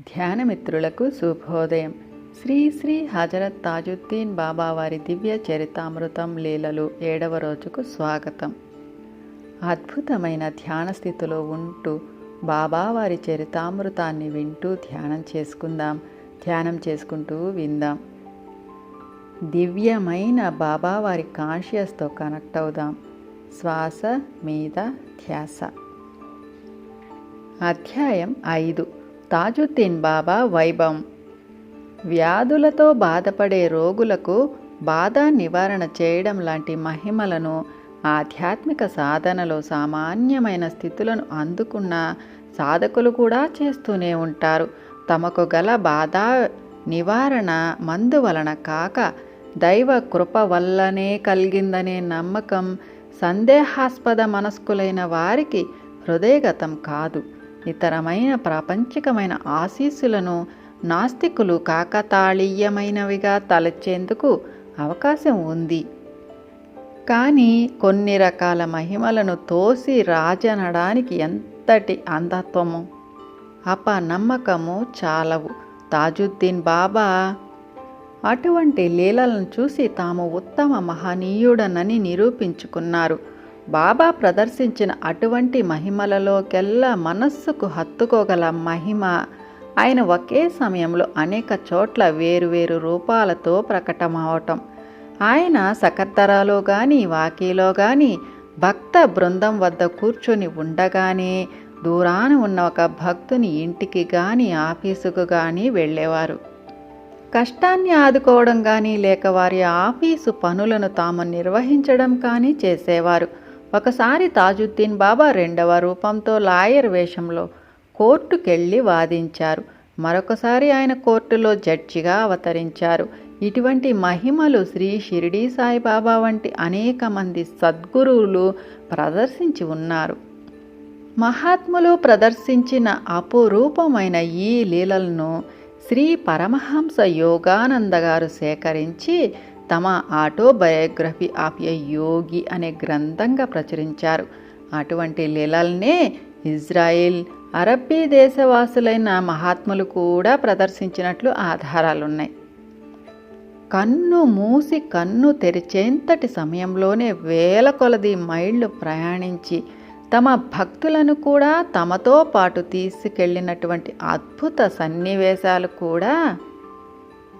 ధ్యానమిత్రులకు శుభోదయం. శ్రీ శ్రీ హజరత్ తాజుద్దీన్ బాబా వారి దివ్య చరితామృతం లీలలు ఏడవ రోజుకు స్వాగతం. అద్భుతమైన ధ్యాన స్థితిలో ఉంటూ బాబావారి చరితామృతాన్ని వింటూ ధ్యానం చేసుకుందాం. ధ్యానం చేసుకుంటూ విందాం. దివ్యమైన బాబావారి కాన్షియస్తో కనెక్ట్ అవుదాం. శ్వాస మీద ధ్యాస. అధ్యాయం ఐదు. తాజుద్దీన్ బాబా వైభవం వ్యాధులతో బాధపడే రోగులకు బాధ నివారణ చేయడం లాంటి మహిమలను ఆధ్యాత్మిక సాధనలో సామాన్యమైన స్థితులను అందుకున్న సాధకులు కూడా చేస్తూనే ఉంటారు. తమకు గల బాధ నివారణ మందు వలన కాక దైవ కృప వల్లనే కలిగిందనే నమ్మకం సందేహాస్పద మనస్కులైన వారికి హృదయగతం కాదు. ఇతరమైన ప్రాపంచికమైన ఆశీస్సులను నాస్తికులు కాకతాళీయమైనవిగా తలచేందుకు అవకాశం ఉంది. కానీ కొన్ని రకాల మహిమలను తోసి రాజనడానికి ఎంతటి అంధత్వము? అపనమ్మకము చాలవు. తాజుద్దీన్ బాబా అటువంటి లీలలను చూసి తాము ఉత్తమ మహనీయుడనని నిరూపించుకున్నారు. బాబా ప్రదర్శించిన అటువంటి మహిమలలోకెల్లా మనస్సుకు హత్తుకోగల మహిమ. ఆయన ఒకే సమయంలో అనేక చోట్ల వేరువేరు రూపాలతో ప్రకటమవటం. ఆయన సకత్తరాలో కానీ వాకీలో కానీ భక్త బృందం వద్ద కూర్చొని ఉండగానే దూరాన ఉన్న ఒక భక్తుని ఇంటికి కానీ ఆఫీసుకు కానీ వెళ్ళేవారు. కష్టాన్ని ఆదుకోవడం కానీ లేక వారి ఆఫీసు పనులను తాము నిర్వహించడం కానీ చేసేవారు. ఒకసారి తాజుద్దీన్ బాబా రెండవ రూపంతో లాయర్ వేషంలో కోర్టుకెళ్ళి వాదించారు. మరొకసారి ఆయన కోర్టులో జడ్జిగా అవతరించారు. ఇటువంటి మహిమలు శ్రీ షిరిడీ సాయిబాబా వంటి అనేక మంది సద్గురువులు ప్రదర్శించి ఉన్నారు. మహాత్ములు ప్రదర్శించిన అపురూపమైన ఈ లీలలను శ్రీ పరమహంస యోగానంద గారు సేకరించి తమ ఆటోబయోగ్రఫీ ఆఫ్ ఎ యోగి అనే గ్రంథంగా ప్రచురించారు. అటువంటి లీలల్నే ఇజ్రాయిల్ అరబ్బీ దేశవాసులైన మహాత్ములు కూడా ప్రదర్శించినట్లు ఆధారాలున్నాయి. కన్ను మూసి కన్ను తెరిచేంతటి సమయంలోనే వేల కొలది మైళ్ళు ప్రయాణించి తమ భక్తులను కూడా తమతో పాటు తీసుకెళ్ళినటువంటి అద్భుత సన్నివేశాలు కూడా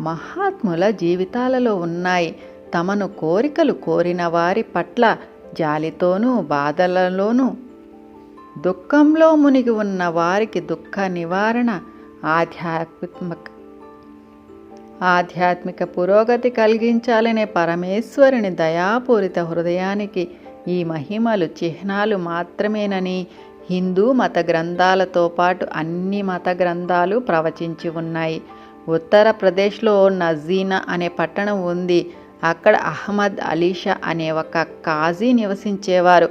మహాత్ముల జీవితాలలో ఉన్నాయి. తమను కోరికలు కోరిన వారి పట్ల జాలితోనూ బాధలలోనూ దుఃఖంలో మునిగి ఉన్న వారికి దుఃఖ నివారణ ఆధ్యాత్మిక ఆధ్యాత్మిక పురోగతి కలిగించాలనే పరమేశ్వరుని దయాపూరిత హృదయానికి ఈ మహిమలు చిహ్నాలు మాత్రమేనని హిందూ మత గ్రంథాలతో పాటు అన్ని మత గ్రంథాలు ప్రవచించి ఉన్నాయి. ఉత్తరప్రదేశ్లో నజీనా అనే పట్టణం ఉంది. అక్కడ అహ్మద్ అలీషా అనే ఒక కాజీ నివసించేవారు.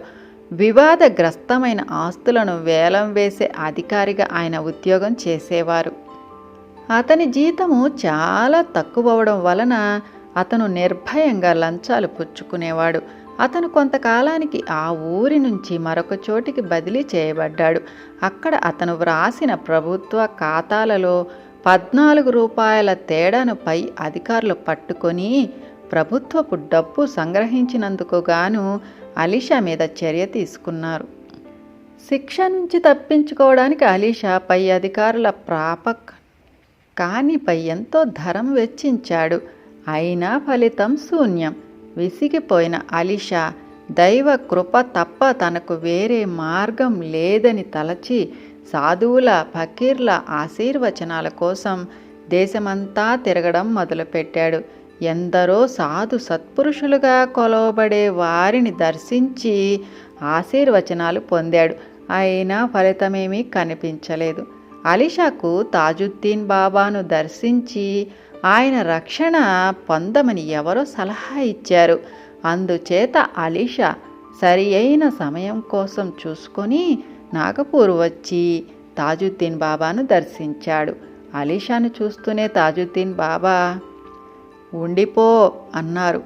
వివాదగ్రస్తమైన ఆస్తులను వేలం వేసే అధికారిగా ఆయన ఉద్యోగం చేసేవారు. అతని జీతము చాలా తక్కువ అవడం వలన అతను నిర్భయంగా లంచాలు పుచ్చుకునేవాడు. అతను కొంతకాలానికి ఆ ఊరి నుంచి మరొక చోటికి బదిలీ చేయబడ్డాడు. అక్కడ అతను వ్రాసిన ప్రభుత్వ ఖాతాలలో పద్నాలుగు రూపాయల తేడాను పై అధికారులు పట్టుకొని ప్రభుత్వపు డబ్బు సంగ్రహించినందుకు గాను అలీషా మీద చర్య తీసుకున్నారు. శిక్ష నుంచి తప్పించుకోవడానికి అలీషా పై అధికారుల ప్రాపక్ కానిపై ఎంతో ధరం వెచ్చించాడు. అయినా ఫలితం శూన్యం. విసిగిపోయిన అలీషా దైవ కృప తప్ప తనకు వేరే మార్గం లేదని తలచి సాధువుల ఫకీర్ల ఆశీర్వచనాల కోసం దేశమంతా తిరగడం మొదలుపెట్టాడు. ఎందరో సాధు సత్పురుషులుగా కొలవబడే వారిని దర్శించి ఆశీర్వచనాలు పొందాడు. అయినా ఫలితమేమీ కనిపించలేదు. అలీషాకు తాజుద్దీన్ బాబాను దర్శించి ఆయన రక్షణ పొందమని ఎవరో సలహా ఇచ్చారు. అందుచేత అలీషా సరి అయిన సమయం కోసం చూసుకొని నాగపూర్ వచ్చి తాజుద్దీన్ బాబాను దర్శించాడు. అలీషాను చూస్తూనే తాజుద్దీన్ బాబా ఉండిపో అన్నారు.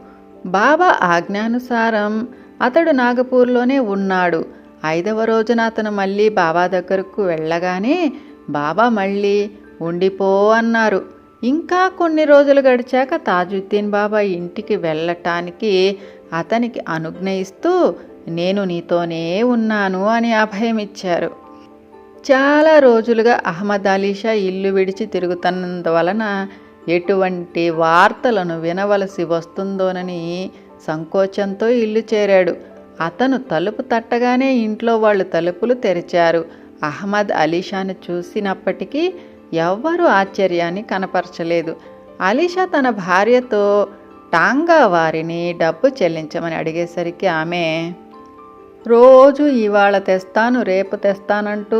బాబా ఆజ్ఞానుసారం అతడు నాగపూర్లోనే ఉన్నాడు. ఐదవ రోజున అతను మళ్ళీ బాబా దగ్గరకు వెళ్ళగానే బాబా మళ్ళీ ఉండిపో అన్నారు. ఇంకా కొన్ని రోజులు గడిచాక తాజుద్దీన్ బాబా ఇంటికి వెళ్ళటానికి అతనికి అనుజ్ఞయిస్తూ నేను నీతోనే ఉన్నాను అని అభయం ఇచ్చారు చాలా రోజులుగా అహ్మద్ అలీషా ఇల్లు విడిచి తిరుగుతున్నందువలన ఎటువంటి వార్తలను వినవలసి వస్తుందోనని సంకోచంతో ఇల్లు చేరాడు. అతను తలుపు తట్టగానే ఇంట్లో వాళ్ళు తలుపులు తెరిచారు. అహ్మద్ అలీషాను చూసినప్పటికీ ఎవ్వరూ ఆశ్చర్యాన్ని కనపరచలేదు. అలీషా తన భార్యతో టాంగా వారిని డబ్బు చెల్లించమని అడిగేసరికి ఆమె రోజు ఇవాళ తెస్తాను రేపు తెస్తానంటూ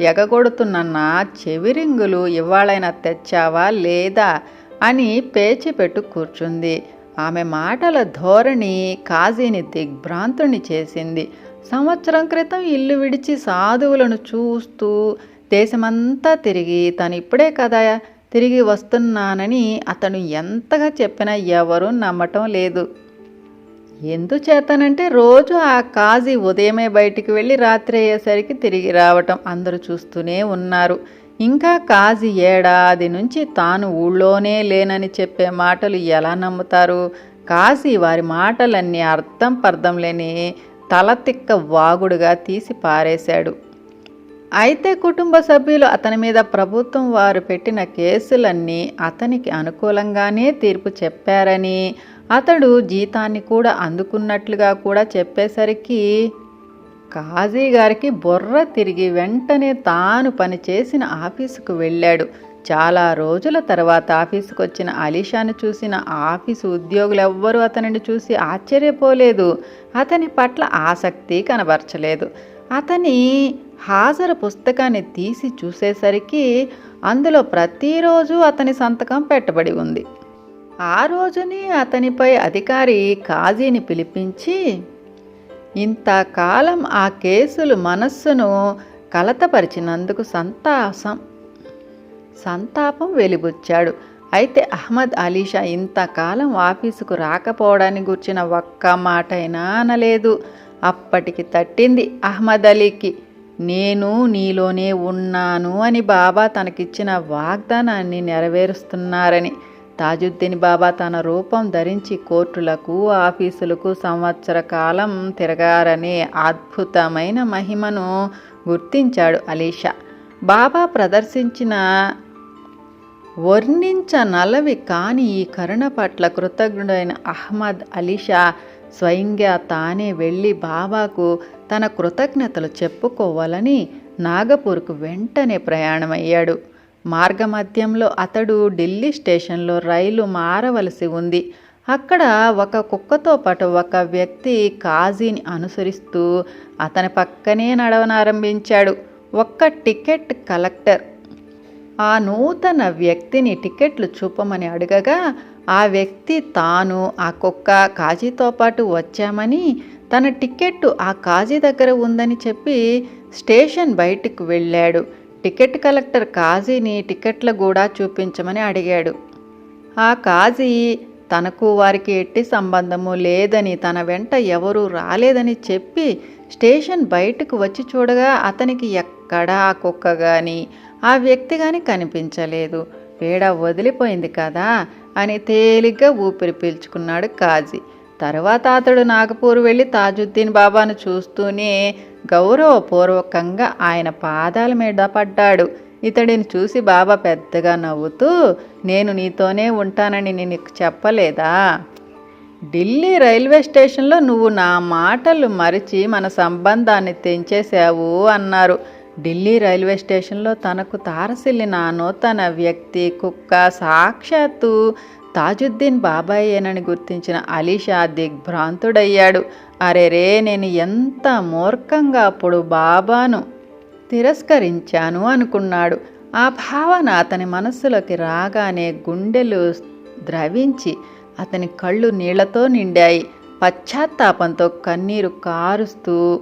ఎగగొడుతున్న నా చెవిరింగులు ఇవాళైనా తెచ్చావా లేదా అని పేచి పెట్టు కూర్చుంది. ఆమె మాటల ధోరణి కాజీని దిగ్భ్రాంతుని చేసింది. సంవత్సరం క్రితం ఇల్లు విడిచి సాధువులను చూస్తూ దేశమంతా తిరిగి తను ఇప్పుడే కదా తిరిగి వస్తున్నానని అతను ఎంతగా చెప్పినా ఎవరూ నమ్మటం లేదు. ఎందుచేతనంటే రోజు ఆ కాజీ ఉదయమే బయటికి వెళ్ళి రాత్రి అయ్యేసరికి తిరిగి రావటం అందరూ చూస్తూనే ఉన్నారు. ఇంకా కాజీ ఏడాది నుంచి తాను ఊళ్ళోనే లేనని చెప్పే మాటలు ఎలా నమ్ముతారు? కాజీ వారి మాటలన్నీ అర్థం పర్థం లేని తలతిక్క వాగుడుగా తీసి పారేశాడు. అయితే కుటుంబ సభ్యులు అతని మీద ప్రభుత్వం వారు పెట్టిన కేసులన్నీ అతనికి అనుకూలంగానే తీర్పు చెప్పారని అతడు జీతాన్ని కూడా అందుకున్నట్లుగా కూడా చెప్పేసరికి కాజీ గారికి బొర్ర తిరిగి వెంటనే తాను పనిచేసిన ఆఫీసుకు వెళ్ళాడు. చాలా రోజుల తర్వాత ఆఫీసుకు వచ్చిన అలీషాను చూసిన ఆఫీసు ఉద్యోగులు ఎవ్వరూ అతనిని చూసి ఆశ్చర్యపోలేదు. అతని పట్ల ఆసక్తి కనబరచలేదు. అతని హాజరు పుస్తకాన్ని తీసి చూసేసరికి అందులో ప్రతిరోజు అతని సంతకం పెట్టబడి ఉంది. ఆ రోజునే అతనిపై అధికారి కాజీని పిలిపించి ఇంతకాలం ఆ కేసులు మనస్సును కలతపరిచినందుకు సంతాసం సంతాపం వెలిబుచ్చాడు. అయితే అహ్మద్ అలీషా ఇంతకాలం ఆఫీసుకు రాకపోవడాన్ని గుర్చిన ఒక్క మాటైనా అనలేదు. అప్పటికి తట్టింది అహ్మద్ అలీకి నేను నీలోనే ఉన్నాను అని బాబా తనకిచ్చిన వాగ్దానాన్ని నెరవేరుస్తున్నారని. తాజుద్దీన్ బాబా తన రూపం ధరించి కోర్టులకు ఆఫీసులకు సంవత్సర కాలం తిరగారనే అద్భుతమైన మహిమను గుర్తించాడు అలీషా. బాబా ప్రదర్శించిన వర్ణించనలవి కాని ఈ కరుణ పట్ల కృతజ్ఞుడైన అహ్మద్ అలీషా స్వయంగా తానే వెళ్ళి బాబాకు తన కృతజ్ఞతలు చెప్పుకోవాలని నాగపూర్కు వెంటనే ప్రయాణమయ్యాడు. మార్గమధ్యంలో అతడు ఢిల్లీ స్టేషన్లో రైలు మారవలసి ఉంది. అక్కడ ఒక కుక్కతో పాటు ఒక వ్యక్తి కాజీని అనుసరిస్తూ అతని పక్కనే నడవనారంభించాడు. ఒక్క టికెట్ కలెక్టర్. ఆ నూతన వ్యక్తిని టికెట్లు చూపమని అడగగా ఆ వ్యక్తి తాను ఆ కుక్క కాజీతో పాటు వచ్చామని తన టికెట్టు ఆ కాజీ దగ్గర ఉందని చెప్పి స్టేషన్ బయటికి వెళ్ళాడు. టికెట్ కలెక్టర్ కాజీని టికెట్ల కూడా చూపించమని అడిగాడు. ఆ కాజీ తనకు వారికి ఎట్టి సంబంధము లేదని తన వెంట ఎవరూ రాలేదని చెప్పి స్టేషన్ బయటకు వచ్చి చూడగా అతనికి ఎక్కడా ఆ కుక్క కానీ ఆ వ్యక్తి కానీ కనిపించలేదు. పీడ వదిలిపోయింది కదా అని తేలిగ్గా ఊపిరి పీల్చుకున్నాడు కాజీ. తర్వాత అతడు నాగపూర్ వెళ్ళి తాజుద్దీన్ బాబాను చూస్తూనే గౌరవపూర్వకంగా ఆయన పాదాల మీద పడ్డాడు. ఇతడిని చూసి బాబా పెద్దగా నవ్వుతూ నేను నీతోనే ఉంటానని నీకు చెప్పలేదా? ఢిల్లీ రైల్వే స్టేషన్లో నువ్వు నా మాటలు మరిచి మన సంబంధాన్ని తెంచేశావు అన్నారు. ఢిల్లీ రైల్వే స్టేషన్లో తనకు తారసిల్లిన ఆ నూతన వ్యక్తి కుక్క సాక్షాత్తు తాజుద్దీన్ బాబాయేనని గుర్తించిన అలీషా దిగ్భ్రాంతుడయ్యాడు అరెరే నేను ఎంత మూర్ఖంగా అప్పుడు బాబాను తిరస్కరించాను అనుకున్నాడు. ఆ భావన అతని మనస్సులోకి రాగానే గుండెలు ద్రవించి అతని కళ్ళు నీళ్ళతో నిండాయి. పశ్చాత్తాపంతో కన్నీరు కారుస్తూ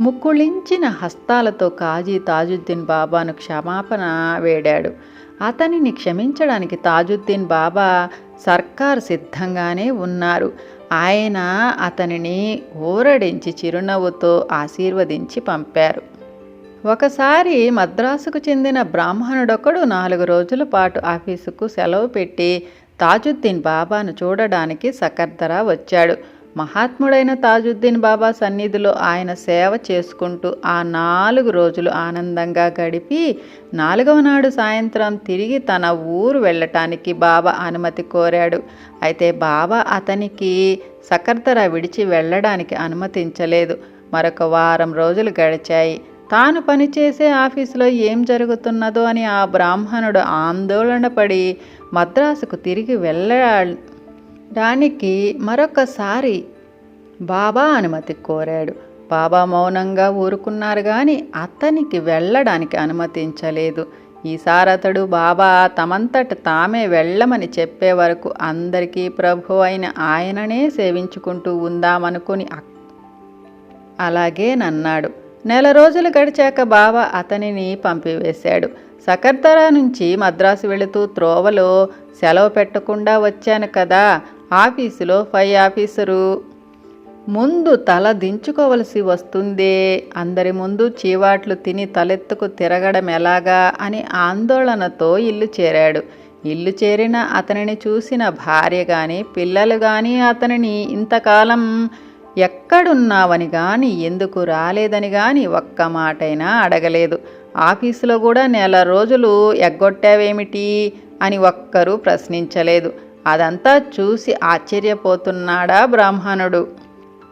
ముక్కుళించిన హస్తాలతో కాజీ తాజుద్దీన్ బాబాను క్షమాపణ వేడాడు. అతనిని క్షమించడానికి తాజుద్దీన్ బాబా సర్కార్ సిద్ధంగానే ఉన్నారు. ఆయన అతనిని ఊరడించి చిరునవ్వుతో ఆశీర్వదించి పంపారు. ఒకసారి మద్రాసుకు చెందిన బ్రాహ్మణుడొకడు నాలుగు రోజుల పాటు ఆఫీసుకు సెలవు పెట్టి తాజుద్దీన్ బాబాను చూడడానికి సకర్దరా వచ్చాడు. మహాత్ముడైన తాజుద్దీన్ బాబా సన్నిధిలో ఆయన సేవ చేసుకుంటూ ఆ నాలుగు రోజులు ఆనందంగా గడిపి నాలుగవ నాడు సాయంత్రం తిరిగి తన ఊరు వెళ్ళటానికి బాబా అనుమతి కోరాడు. అయితే బాబా అతనికి సకర్తర విడిచి వెళ్ళడానికి అనుమతించలేదు. మరొక వారం రోజులు గడిచాయి. తాను పనిచేసే ఆఫీసులో ఏం జరుగుతున్నదో అని ఆ బ్రాహ్మణుడు ఆందోళన పడి మద్రాసుకు తిరిగి వెళ్ళ దానికి మరొకసారి బాబా అనుమతి కోరాడు. బాబా మౌనంగా ఊరుకున్నారు కానీ అతనికి వెళ్ళడానికి అనుమతించలేదు. ఈసారి అతడు బాబా తమంతట తామే వెళ్ళమని చెప్పే వరకు అందరికీ ప్రభు అయిన ఆయననే సేవించుకుంటూ ఉందామనుకుని అలాగే నన్నాడు. నెల రోజులు గడిచాక బాబా అతనిని పంపివేశాడు. సకర్దరా నుంచి మద్రాసు వెళుతూ త్రోవలో సెలవు పెట్టకుండా వచ్చాను కదా ఆఫీసులో పై ఆఫీసరు. ముందు తల దించుకోవలసి వస్తుందే. అందరి ముందు చీవాట్లు తిని తలెత్తుకు తిరగడం ఎలాగా అని ఆందోళనతో ఇల్లు చేరాడు. ఇల్లు చేరిన అతనిని చూసిన భార్య కానీ పిల్లలు కానీ అతనిని ఇంతకాలం ఎక్కడున్నావని కానీ ఎందుకు రాలేదని కానీ ఒక్క మాటైనా అడగలేదు. ఆఫీసులో కూడా నెల రోజులు ఎగ్గొట్టావేమిటి అని ఒక్కరూ ప్రశ్నించలేదు. అదంతా చూసి ఆశ్చర్యపోతున్నాడా బ్రాహ్మణుడు.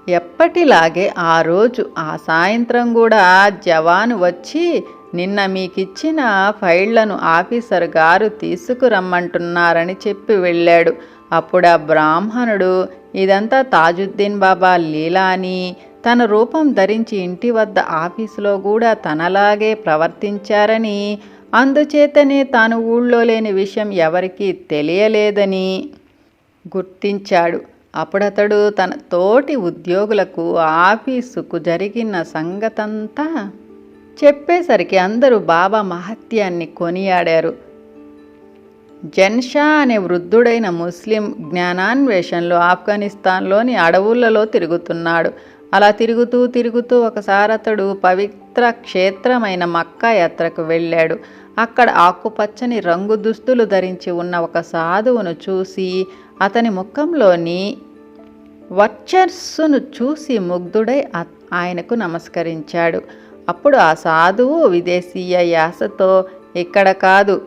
ఎప్పటిలాగే ఆ రోజు ఆ సాయంత్రం కూడా జవాను వచ్చి నిన్న మీకిచ్చిన ఫైళ్ళను ఆఫీసర్ గారు తీసుకురమ్మంటున్నారని చెప్పి వెళ్ళాడు. అప్పుడు ఆ బ్రాహ్మణుడు ఇదంతా తాజుద్దీన్ బాబా లీలా అని తన రూపం ధరించి ఇంటి వద్ద ఆఫీసులో కూడా తనలాగే ప్రవర్తించారని అందుచేతనే తాను ఊళ్ళో లేని విషయం ఎవరికీ తెలియలేదని గుర్తించాడు. అప్పుడతడు తన తోటి ఉద్యోగులకు ఆఫీసుకు జరిగిన సంగతంతా చెప్పేసరికి అందరూ బాబా మహత్యాన్ని కొనియాడారు. జన్షా అనే వృద్ధుడైన ముస్లిం జ్ఞానాన్వేషణలో ఆఫ్ఘనిస్తాన్లోని అడవులలో తిరుగుతున్నాడు. అలా తిరుగుతూ తిరుగుతూ ఒకసారి అతడు పవిత్ర క్షేత్రమైన మక్కా యాత్రకు వెళ్ళాడు. అక్కడ ఆకుపచ్చని రంగు దుస్తులు ధరించి ఉన్న ఒక సాధువును చూసి అతని ముఖంలోని వర్చస్సును చూసి ముగ్ధుడై ఆయనకు నమస్కరించాడు. అప్పుడు ఆ సాధువు విదేశీయ యాసతో ఇక్కడ కాదు.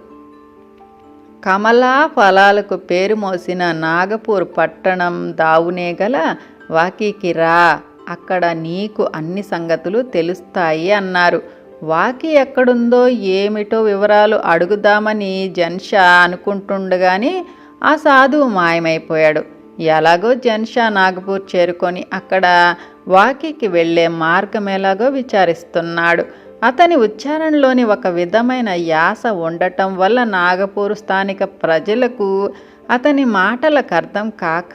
కమలా ఫలాలకు పేరు మోసిన నాగపూర్ పట్టణం దావునే గల వాకీకి రా. అక్కడ నీకు అన్ని సంగతులు తెలుస్తాయి అన్నారు. వాకి ఎక్కడుందో ఏమిటో వివరాలు అడుగుదామని జన్షా అనుకుంటుండగాని ఆ సాధువు మాయమైపోయాడు. ఎలాగో జన్షా నాగపూర్ చేరుకొని అక్కడ వాకికి వెళ్ళే మార్గం ఎలాగో విచారిస్తున్నాడు. అతని ఉచ్చారణలోని ఒక విధమైన యాస ఉండటం వల్ల నాగపూర్ స్థానిక ప్రజలకు అతని మాటలకు అర్థం కాక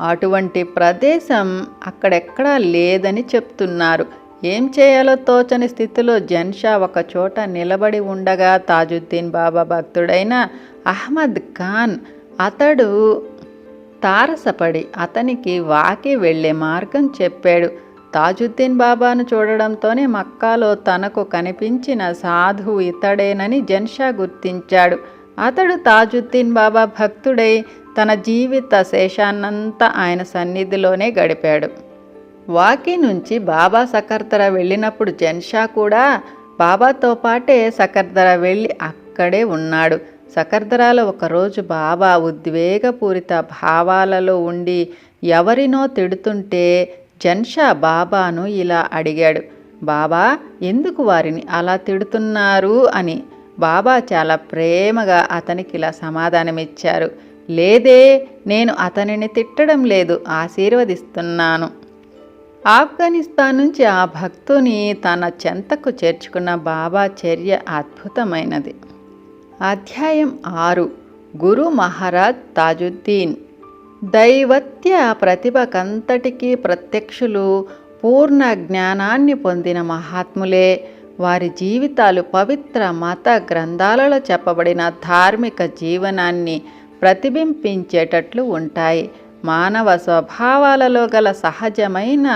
అటువంటి ప్రదేశం అక్కడెక్కడా లేదని చెప్తున్నారు. ఏం చేయాలో తోచని స్థితిలో జన్షా ఒక చోట నిలబడి ఉండగా తాజుద్దీన్ బాబా భక్తుడైన అహ్మద్ ఖాన్ అతడు తారసపడి అతనికి వాకి వెళ్ళే మార్గం చెప్పాడు. తాజుద్దీన్ బాబాను చూడడంతోనే మక్కాలో తనకు కనిపించిన సాధువు ఇతడేనని జన్షా గుర్తించాడు. అతడు తాజుద్దీన్ బాబా భక్తుడై తన జీవిత శేషాన్నంతా ఆయన సన్నిధిలోనే గడిపాడు. వాకి నుంచి బాబా సకర్దర వెళ్ళినప్పుడు జన్షా కూడా బాబాతో పాటే సకర్దర వెళ్ళి అక్కడే ఉన్నాడు. సకర్దరాలో ఒకరోజు బాబా ఉద్వేగపూరిత భావాలలో ఉండి ఎవరినో తిడుతుంటే జన్షా బాబాను ఇలా అడిగాడు బాబా ఎందుకు వారిని అలా తిడుతున్నారు? అని. బాబా చాలా ప్రేమగా అతనికి ఇలా సమాధానమిచ్చారు లేదే నేను అతనిని తిట్టడం లేదు ఆశీర్వదిస్తున్నాను. ఆఫ్ఘనిస్తాన్ నుంచి ఆ భక్తుని తన చెంతకు చేర్చుకున్న బాబా చర్య అద్భుతమైనది. అధ్యాయం ఆరు. గురు మహారాజ్ తాజుద్దీన్. దైవత్య ప్రతిభకంతటికీ ప్రత్యక్షులు పూర్ణ జ్ఞానాన్ని పొందిన మహాత్ములే. వారి జీవితాలు పవిత్ర మత గ్రంథాలలో చెప్పబడిన ధార్మిక జీవనాన్ని ప్రతిబింబించేటట్లు ఉంటాయి. మానవ స్వభావాలలో గల సహజమైన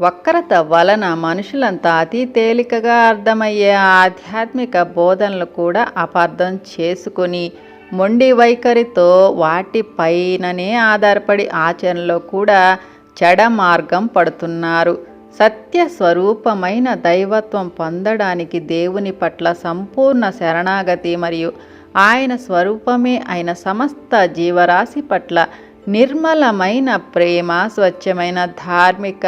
వక్రత వలన మనుషులంతా అతి తేలికగా అర్థమయ్యే ఆధ్యాత్మిక బోధనలు కూడా అపార్థం చేసుకొని మొండి వైఖరితో వాటిపైననే ఆధారపడి ఆచరణలో కూడా చెడ మార్గం పడుతున్నారు. సత్య స్వరూపమైన దైవత్వం పొందడానికి దేవుని పట్ల సంపూర్ణ శరణాగతి మరియు ఆయన స్వరూపమే అయిన సమస్త జీవరాశి పట్ల నిర్మలమైన ప్రేమ స్వచ్ఛమైన ధార్మిక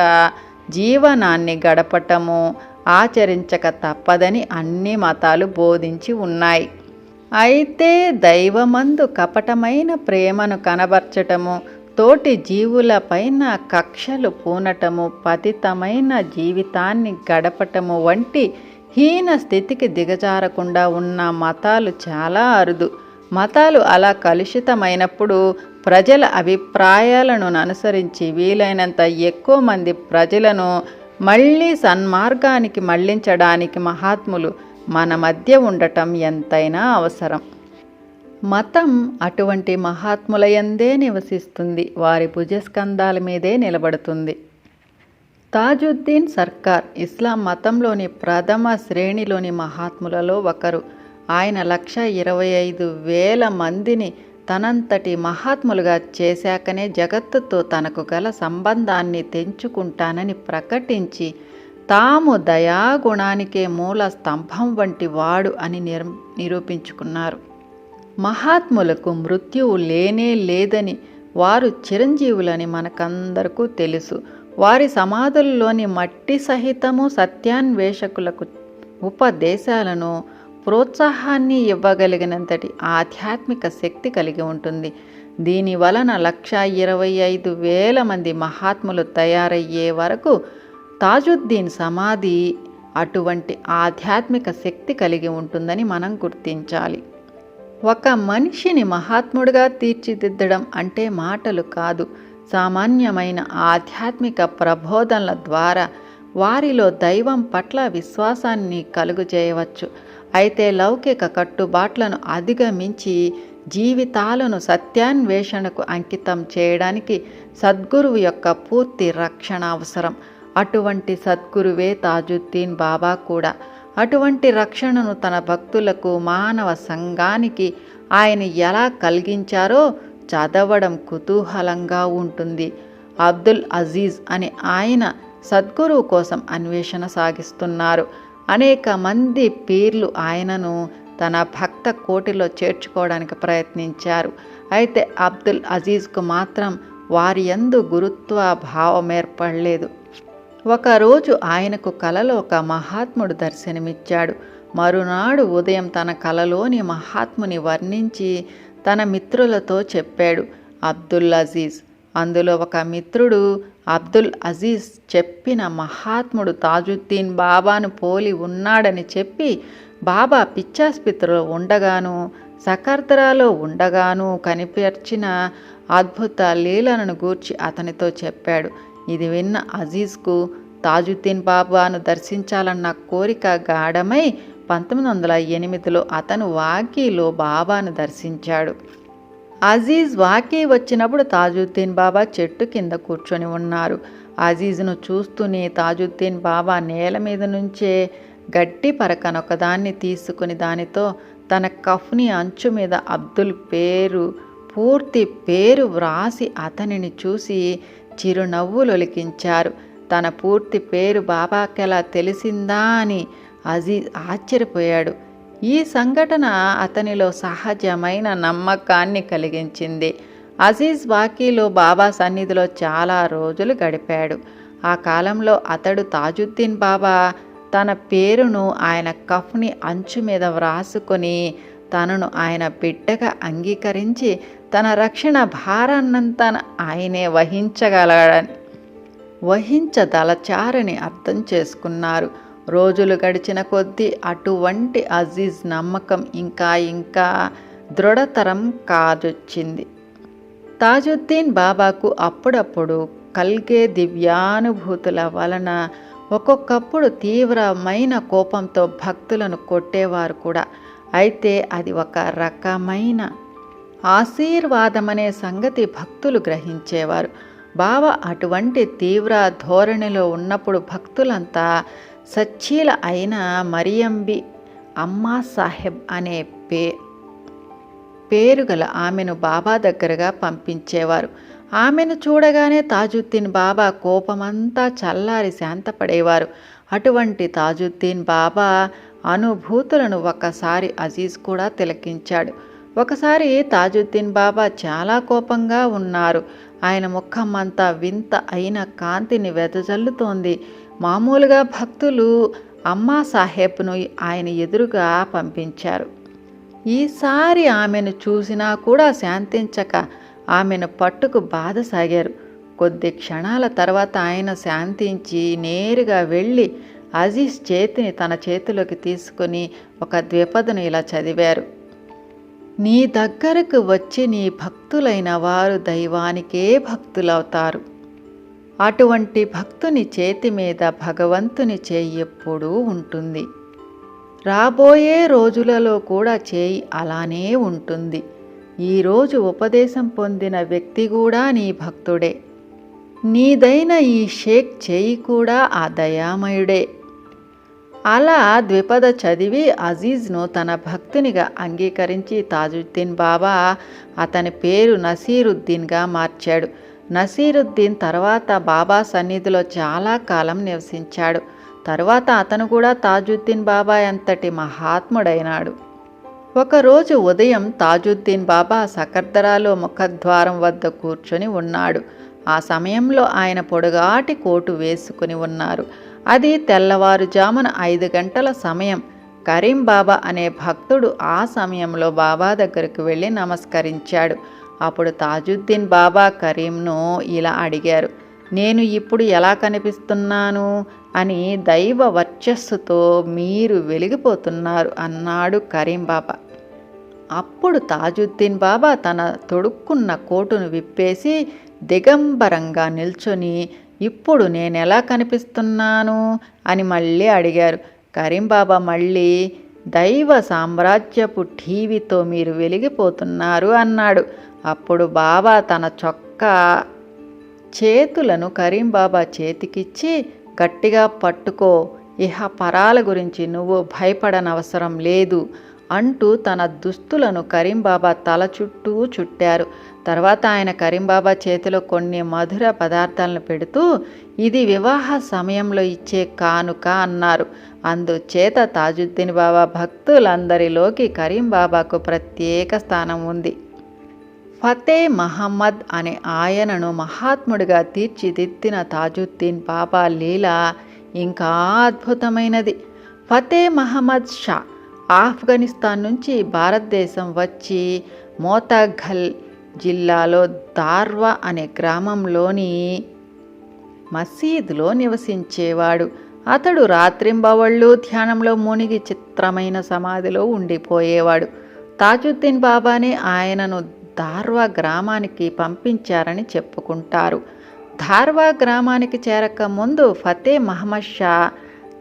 జీవనాన్ని గడపటము ఆచరించక తప్పదని అన్ని మతాలు బోధించి ఉన్నాయి. అయితే దైవమందు కపటమైన ప్రేమను కనబర్చటము తోటి జీవులపైన కక్షలు పూనటము పతితమైన జీవితాన్ని గడపటము వంటి హీన స్థితికి దిగజారకుండా ఉన్న మతాలు చాలా అరుదు. మతాలు అలా కలుషితమైనప్పుడు ప్రజల అభిప్రాయాలను అనుసరించి వీలైనంత ఎక్కువ మంది ప్రజలను మళ్ళీ సన్మార్గానికి మళ్ళించడానికి మహాత్ములు మన మధ్య ఉండటం ఎంతైనా అవసరం. మతం అటువంటి మహాత్ములయందే నివసిస్తుంది. వారి భుజస్కంధాల మీదే నిలబడుతుంది. తాజుద్దీన్ సర్కార్ ఇస్లాం మతంలోని ప్రథమ శ్రేణిలోని మహాత్ములలో ఒకరు. ఆయన లక్ష ఇరవై ఐదు వేల మందిని తనంతటి మహాత్ములుగా చేశాకనే జగత్తుతో తనకు గల సంబంధాన్ని తెంచుకుంటానని ప్రకటించి తాము దయాగుణానికే మూల స్తంభం వంటి వాడు అని నిర్ నిరూపించుకున్నారు. మహాత్ములకు మృత్యువు లేనే లేదని వారు చిరంజీవులని మనకందరకు తెలుసు. వారి సమాధుల్లోని మట్టి సహితము సత్యాన్వేషకులకు ఉపదేశాలను ప్రోత్సాహాన్ని ఇవ్వగలిగినంతటి ఆధ్యాత్మిక శక్తి కలిగి ఉంటుంది. దీని వలన లక్ష ఇరవై ఐదు వేల మంది మహాత్ములు తయారయ్యే వరకు తాజుద్దీన్ సమాధి అటువంటి ఆధ్యాత్మిక శక్తి కలిగి ఉంటుందని మనం గుర్తించాలి. ఒక మనిషిని మహాత్ముడిగా తీర్చిదిద్దడం అంటే మాటలు కాదు. సామాన్యమైన ఆధ్యాత్మిక ప్రబోధనల ద్వారా వారిలో దైవం పట్ల విశ్వాసాన్ని కలుగజేయవచ్చు. అయితే లౌకిక కట్టుబాట్లను అధిగమించి జీవితాలను సత్యాన్వేషణకు అంకితం చేయడానికి సద్గురువు యొక్క పూర్తి రక్షణ అవసరం. అటువంటి సద్గురువే తాజుద్దీన్ బాబా కూడా అటువంటి రక్షణను తన భక్తులకు మానవ సంఘానికి ఆయన ఎలా కలిగించారో చదవడం కుతూహలంగా ఉంటుంది. అబ్దుల్ అజీజ్ అని ఆయన సద్గురువు కోసం అన్వేషణ సాగిస్తున్నారు. అనేక మంది పీర్లు ఆయనను తన భక్త కోటిలో చేర్చుకోవడానికి ప్రయత్నించారు. అయితే అబ్దుల్ అజీజ్కు మాత్రం వారి యందు గురుత్వ భావం ఏర్పడలేదు. ఒకరోజు ఆయనకు కలలో ఒక మహాత్ముడు దర్శనమిచ్చాడు. మరునాడు ఉదయం తన కలలోని మహాత్ముని వర్ణించి తన మిత్రులతో చెప్పాడు అబ్దుల్ అజీజ్. అందులో ఒక మిత్రుడు అబ్దుల్ అజీజ్ చెప్పిన మహాత్ముడు తాజుద్దీన్ బాబాను పోలి ఉన్నాడని చెప్పి బాబా పిచ్చాస్పత్రిలో ఉండగాను సకర్దరాలో ఉండగాను కనిపించిన అద్భుత లీలలను గూర్చి అతనితో చెప్పాడు. ఇది విన్న అజీజ్కు తాజుద్దీన్ బాబాను దర్శించాలన్న కోరిక గాఢమై పంతొమ్మిది వందల ఎనిమిదిలో అతను వాకీలో బాబాను దర్శించాడు. అజీజ్ వాకీ వచ్చినప్పుడు తాజుద్దీన్ బాబా చెట్టు కింద కూర్చొని ఉన్నారు. అజీజ్ను చూస్తూనే తాజుద్దీన్ బాబా నేల మీద నుంచే గట్టి పరకనొకదాన్ని తీసుకుని దానితో తన కఫ్ని అంచు మీద అబ్దుల్ పేరు పూర్తి పేరు వ్రాసి అతనిని చూసి చిరునవ్వులొలికించారు. తన పూర్తి పేరు బాబాకెలా తెలిసిందా అని అజీజ్ ఆశ్చర్యపోయాడు. ఈ సంఘటన అతనిలో సహజమైన నమ్మకాన్ని కలిగించింది. అజీజ్ బాకీలో బాబా సన్నిధిలో చాలా రోజులు గడిపాడు. ఆ కాలంలో అతడు తాజుద్దీన్ బాబా తన పేరును ఆయన కఫ్ని అంచు మీద వ్రాసుకొని తనను ఆయన బిడ్డగా అంగీకరించి తన రక్షణ భారాన్నంతా ఆయనే వహించగలడని వహించదలచారని అర్థం చేసుకున్నారు. రోజులు గడిచిన కొద్దీ అటువంటి అజీజ్ నమ్మకం ఇంకా ఇంకా దృఢతరం కాదొచ్చింది తాజుద్దీన్ బాబాకు అప్పుడప్పుడు కల్గే దివ్యానుభూతుల వలన ఒక్కొక్కప్పుడు తీవ్రమైన కోపంతో భక్తులను కొట్టేవారు కూడా. అయితే అది ఒక రకమైన ఆశీర్వాదమనే సంగతి భక్తులు గ్రహించేవారు. బాబా అటువంటి తీవ్ర ధోరణిలో ఉన్నప్పుడు భక్తులంతా సచ్చీల అయిన మరియంబి అమ్మా సాహెబ్ అనే పే పేరు గల ఆమెను బాబా దగ్గరగా పంపించేవారు. ఆమెను చూడగానే తాజుద్దీన్ బాబా కోపమంతా చల్లారి శాంతపడేవారు. అటువంటి తాజుద్దీన్ బాబా అనుభూతులను ఒకసారి అజీజ్ కూడా తిలకించాడు. ఒకసారి తాజుద్దీన్ బాబా చాలా కోపంగా ఉన్నారు. ఆయన ముఖం అంతా వింత అయిన కాంతిని వెదజల్లుతోంది. మామూలుగా భక్తులు అమ్మా సాహెబ్ను ఆయన ఎదురుగా పంపించారు. ఈసారి ఆమెను చూసినా కూడా శాంతించక ఆమెను పట్టుకు బాధ సాగారు. కొద్ది క్షణాల తర్వాత ఆయన శాంతించి నేరుగా వెళ్ళి అజీజ్ చేతిని తన చేతిలోకి తీసుకుని ఒక ద్విపదను ఇలా చదివారు. నీ దగ్గరకు వచ్చి నీ భక్తులైన వారు దైవానికే భక్తులవుతారు. అటువంటి భక్తుని చేతి మీద భగవంతుని చేయి ఎప్పుడూ ఉంటుంది. రాబోయే రోజులలో కూడా చేయి అలానే ఉంటుంది. ఈరోజు ఉపదేశం పొందిన వ్యక్తి కూడా నీ భక్తుడే. నీదైన ఈ షేక్ చేయి కూడా ఆ దయామయుడే. అలా ద్విపద చదివి అజీజ్ను తన భక్తునిగా అంగీకరించి తాజుద్దీన్ బాబా అతని పేరు నసీరుద్దీన్గా మార్చాడు. నసీరుద్దీన్ తర్వాత బాబా సన్నిధిలో చాలా కాలం నివసించాడు. తరువాత అతను కూడా తాజుద్దీన్ బాబా అంతటి మహాత్ముడైనాడు. ఒకరోజు ఉదయం తాజుద్దీన్ బాబా సకర్దరాలో ముఖద్వారం వద్ద కూర్చొని ఉన్నాడు. ఆ సమయంలో ఆయన పొడుగాటి కోటు వేసుకుని ఉన్నారు. అది తెల్లవారుజామున ఐదు గంటల సమయం. కరీం బాబా అనే భక్తుడు ఆ సమయంలో బాబా దగ్గరకు వెళ్ళి నమస్కరించాడు. అప్పుడు తాజుద్దీన్ బాబా కరీంను ఇలా అడిగారు నేను ఇప్పుడు ఎలా కనిపిస్తున్నాను? అని దైవ వర్చస్సుతో మీరు వెలిగిపోతున్నారు అన్నాడు కరీం బాబా. అప్పుడు తాజుద్దీన్ బాబా తన తొడుక్కున్న కోటును విప్పేసి దిగంబరంగా నిల్చొని ఇప్పుడు నేను ఎలా కనిపిస్తున్నాను? అని మళ్ళీ అడిగారు. కరీం బాబా మళ్ళీ దైవ సామ్రాజ్యపు టీవీతో మీరు వెలిగిపోతున్నారు అన్నాడు. అప్పుడు బాబా తన చొక్కా చేతులను కరీం బాబా చేతికిచ్చి గట్టిగా పట్టుకో ఇహ పరాల గురించి నువ్వు భయపడనవసరం లేదు అంటూ తన దుస్తులను కరీంబాబా తల చుట్టూ చుట్టారు. తర్వాత ఆయన కరీంబాబా చేతిలో కొన్ని మధుర పదార్థాలను పెడుతూ ఇది వివాహ సమయంలో ఇచ్చే కానుక అన్నారు. అందుచేత తాజుద్దీన్ బాబా భక్తులందరిలోకి కరీంబాబాకు ప్రత్యేక స్థానం ఉంది. ఫతే మహమ్మద్ అనే ఆయనను మహాత్ముడిగా తీర్చిదిద్దిన తాజుద్దీన్ బాబా లీల ఇంకా అద్భుతమైనది. ఫతే మహమ్మద్ షా ఆఫ్ఘనిస్తాన్ నుంచి భారతదేశం వచ్చి మోతాఘల్ జిల్లాలో దార్వా అనే గ్రామంలోని మసీదులో నివసించేవాడు. అతడు రాత్రింబవళ్ళు ధ్యానంలో మునిగి చిత్రమైన సమాధిలో ఉండిపోయేవాడు. తాజుద్దీన్ బాబానే ఆయనను ధార్వా గ్రామానికి పంపించారని చెప్పుకుంటారు. ధార్వా గ్రామానికి చేరక ముందు ఫతే మహమ్మద్ షా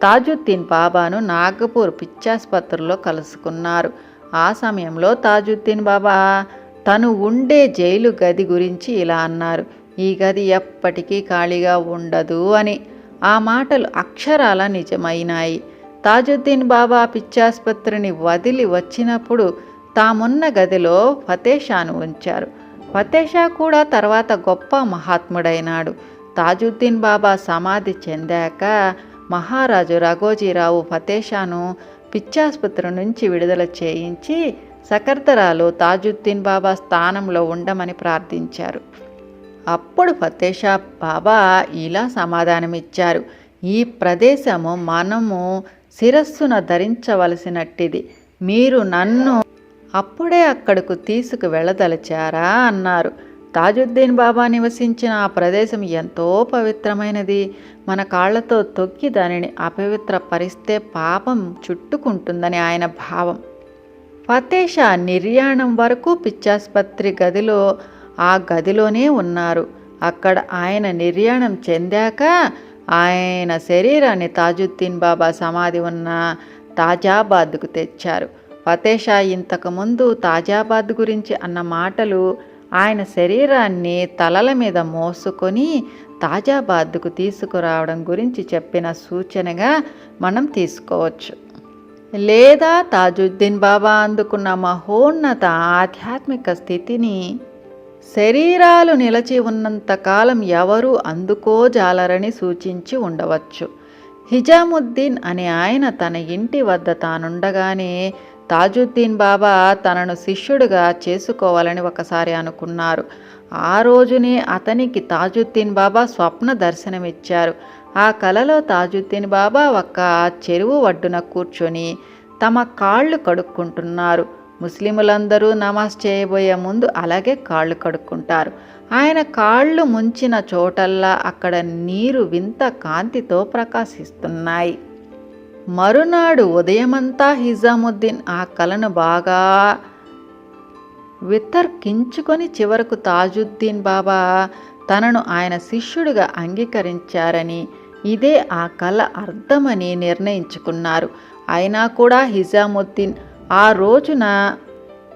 తాజుద్దీన్ బాబాను నాగపూర్ పిచ్చాసుపత్రిలో కలుసుకున్నారు. ఆ సమయంలో తాజుద్దీన్ బాబా తను ఉండే జైలు గది గురించి ఇలా అన్నారు. ఈ గది ఎప్పటికీ ఖాళీగా ఉండదు అని. ఆ మాటలు అక్షరాల నిజమైనాయి. తాజుద్దీన్ బాబా పిచ్చాసుపత్రిని వదిలి వచ్చినప్పుడు తామున్న గదిలో ఫతేషాను ఉంచారు. ఫతేషా కూడా తర్వాత గొప్ప మహాత్ముడైనాడు. తాజుద్దీన్ బాబా సమాధి చెందాక మహారాజు రఘోజీరావు ఫతేషాను పిచ్చాసుపత్రి నుంచి విడుదల చేయించి సకర్దరాలో తాజుద్దీన్ బాబా స్థానంలో ఉండమని ప్రార్థించారు. అప్పుడు ఫతేషా బాబా ఇలా సమాధానమిచ్చారు. ఈ ప్రదేశము మనము శిరస్సున ధరించవలసినట్టిది. మీరు నన్ను అప్పుడే అక్కడకు తీసుకు వెళ్ళదలిచారా అన్నారు. తాజుద్దీన్ బాబా నివసించిన ఆ ప్రదేశం ఎంతో పవిత్రమైనది. మన కాళ్ళతో తొక్కి దానిని అపవిత్రపరిస్తే పాపం చుట్టుకుంటుందని ఆయన భావం. ఫతేషా నిర్యాణం వరకు పిచ్చాసుపత్రి గదిలో ఆ గదిలోనే ఉన్నారు. అక్కడ ఆయన నిర్యాణం చెందాక ఆయన శరీరాన్ని తాజుద్దీన్ బాబా సమాధి ఉన్న తాజాబాద్కు తెచ్చారు. ఫతేషా ఇంతకుముందు తాజాబాద్ గురించి అన్న మాటలు ఆయన శరీరాన్ని తలల మీద మోసుకొని తాజాబాద్కు తీసుకురావడం గురించి చెప్పిన సూచనగా మనం తీసుకోవచ్చు. లేదా తాజుద్దీన్ బాబా అందుకున్న మహోన్నత ఆధ్యాత్మిక స్థితిని శరీరాలు నిలచి ఉన్నంతకాలం ఎవరూ అందుకోజాలరని సూచించి ఉండవచ్చు. హిజాముద్దీన్ అనే ఆయన తన ఇంటి వద్ద తానుండగానే తాజుద్దీన్ బాబా తనను శిష్యుడిగా చేసుకోవాలని ఒకసారి అనుకున్నారు. ఆ రోజునే అతనికి తాజుద్దీన్ బాబా స్వప్న దర్శనమిచ్చారు. ఆ కలలో తాజుద్దీన్ బాబా ఒక చెరువు ఒడ్డున కూర్చొని తమ కాళ్ళు కడుక్కుంటున్నారు. ముస్లిములందరూ నమాజ్ చేయబోయే ముందు అలాగే కాళ్ళు కడుక్కుంటారు. ఆయన కాళ్ళు ముంచిన చోటల్లా అక్కడ నీరు వింత కాంతితో ప్రకాశిస్తున్నాయి. మరునాడు ఉదయమంతా హిజాముద్దీన్ ఆ కలను బాగా వితర్కించుకొని చివరకు తాజుద్దీన్ బాబా తనను ఆయన శిష్యుడిగా అంగీకరించారని ఇదే ఆ కళ అర్థమని నిర్ణయించుకున్నారు. అయినా కూడా హిజాముద్దీన్ ఆ రోజున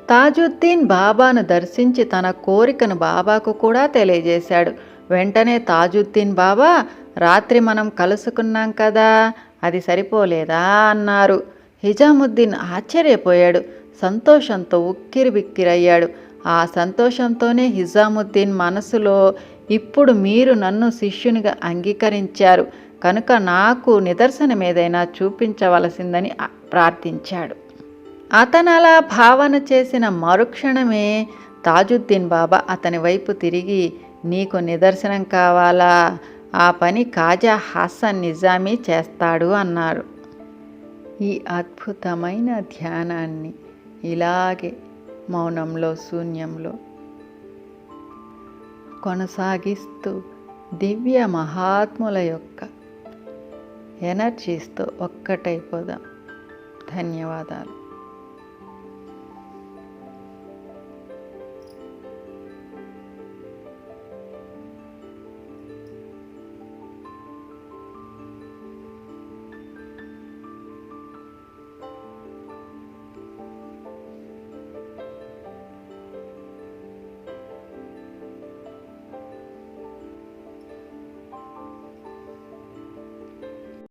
తాజుద్దీన్ బాబాను దర్శించి తన కోరికను బాబాకు కూడా తెలియజేశాడు. వెంటనే తాజుద్దీన్ బాబా రాత్రి మనం కలుసుకున్నాం కదా అది సరిపోలేదా అన్నారు. హిజాముద్దీన్ ఆశ్చర్యపోయాడు. సంతోషంతో ఉక్కిరి బిక్కిరయ్యాడు ఆ సంతోషంతోనే హిజాముద్దీన్ మనసులో ఇప్పుడు మీరు నన్ను శిష్యునిగా అంగీకరించారు. కనుక నాకు నిదర్శనం ఏదైనా చూపించవలసిందని ప్రార్థించాడు. అతను అలా భావన చేసిన మరుక్షణమే తాజుద్దీన్ బాబా అతని వైపు తిరిగి నీకు నిదర్శనం కావాలా? ఆ పని కాజా హాసన్ నిజామీ చేస్తాడు అన్నారు. ఈ అద్భుతమైన ధ్యానాన్ని ఇలాగే మౌనంలో శూన్యంలో కొనసాగిస్తూ దివ్య మహాత్ముల యొక్క ఎనర్జీస్తో ఒక్కటైపోదాం. ధన్యవాదాలు.